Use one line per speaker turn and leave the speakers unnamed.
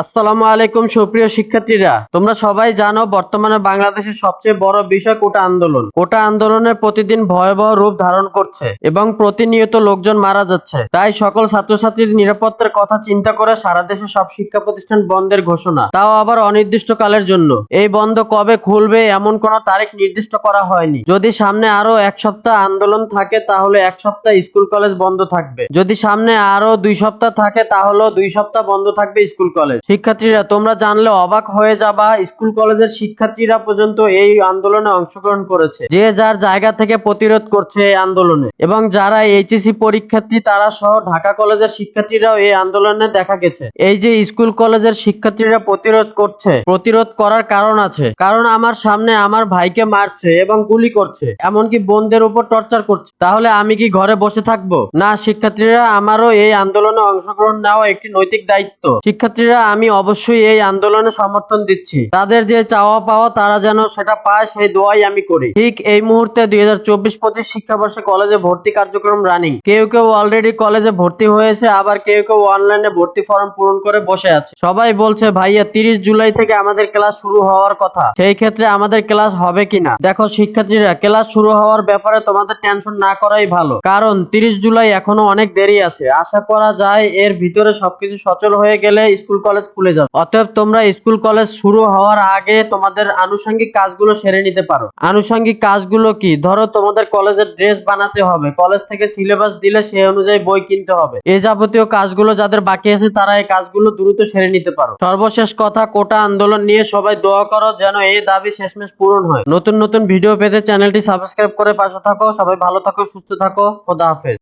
আসসালামু আলাইকুম, সুপ্রিয় শিক্ষার্থীরা। তোমরা সবাই জানো বর্তমানে বাংলাদেশের সবচেয়ে বড় বিষয় কোটা আন্দোলন। কোটা আন্দোলনের প্রতিদিন ভয়াবহ রূপ ধারণ করছে এবং প্রতিনিয়ত লোকজন মারা যাচ্ছে। তাই সকল ছাত্রছাত্রীর নিরাপত্তার কথা চিন্তা করে সারা দেশে সব শিক্ষা প্রতিষ্ঠান বন্ধের ঘোষণা। তাও আবার অনির্দিষ্টকালের জন্য। এই বন্ধ কবে খুলবে এমন কোনো তারিখ নির্দিষ্ট করা হয়নি। যদি সামনে আরও এক সপ্তাহ আন্দোলন থাকে, তাহলে এক সপ্তাহ স্কুল কলেজ বন্ধ থাকবে। যদি সামনে আরও দুই সপ্তাহ থাকে, তাহলেও দুই সপ্তাহ বন্ধ থাকবে স্কুল কলেজ। শিক্ষার্থীরা, তোমরা জানলে অবাক হয়ে যাবা, স্কুল কলেজের শিক্ষার্থীরা পর্যন্ত এই আন্দোলনে অংশগ্রহণ করেছে। যে যার জায়গা থেকে প্রতিরোধ করছে এই আন্দোলনে। এবং যারা এইচএসসি পরীক্ষার্থী, তারা সহ ঢাকা কলেজের শিক্ষার্থীরাও এই আন্দোলনে দেখা গেছে। এই যে স্কুল কলেজের শিক্ষার্থীরা প্রতিরোধ করছে, প্রতিরোধ করার কারণ আছে। কারণ আমার সামনে আমার ভাইকে মারছে এবং গুলি করছে, এমনকি বোনদের উপর টর্চার করছে। তাহলে আমি কি ঘরে বসে থাকব? না, শিক্ষার্থীরা, আমারও এই আন্দোলনে অংশগ্রহণ নেওয়া একটি নৈতিক দায়িত্ব। শিক্ষার্থীরা আমি অবশ্যই এই আন্দোলনে সমর্থন দিচ্ছি। তাদের যে চাওয়া পাওয়া, তারা যেন সেটা পায়, সেই দোয়াই আমি করি। ঠিক এই মুহূর্তে দুই হাজার চব্বিশ পঁচিশ শিক্ষাবর্ষে কলেজে ভর্তি কার্যক্রম রানিং কেউ কেউ অলরেডি কলেজে ভর্তি হয়েছে, আবার কেউ কেউ অনলাইনে ভর্তি ফর্ম পূরণ করে বসে আছে। সবাই বলছে, ভাইয়া, তিরিশ জুলাই থেকে আমাদের ক্লাস শুরু হওয়ার কথা। সেই ক্ষেত্রে আমাদের ক্লাস হবে কিনা? দেখো, শিক্ষার্থীরা ক্লাস শুরু হওয়ার ব্যাপারে তোমাদের টেনশন না করাই ভালো। কারণ তিরিশ জুলাই এখনও অনেক দেরি আছে। আশা করা যায়, এর ভিতরে সবকিছু সচল হয়ে গেলে স্কুল কলেজ খুলে যাবে অতএব তোমরা স্কুল কলেজ শুরু হওয়ার আগে তোমাদের আনুষঙ্গিক কাজগুলো সেরে নিতে পারো। আনুষঙ্গিক কাজগুলো কি? ধরো তোমাদের কলেজের ড্রেস বানাতে হবে। কলেজ থেকে সিলেবাস দিলে সেই অনুযায়ী বই কিনতে হবে। এ যাবতীয় কাজগুলো যাদের বাকি আছে তারা এই কাজগুলো দ্রুত সেরে নিতে পারো। সর্বশেষ কথা, কোটা আন্দোলন নিয়ে সবাই দোয়া করো যেন এই দাবি শেষমেশ পূরণ হয়। নতুন নতুন ভিডিও পেতে চ্যানেলটি সাবস্ক্রাইব করে পাশে থাকো। সবাই ভালো থাকো, সুস্থ থাকো। খোদা হাফেজ।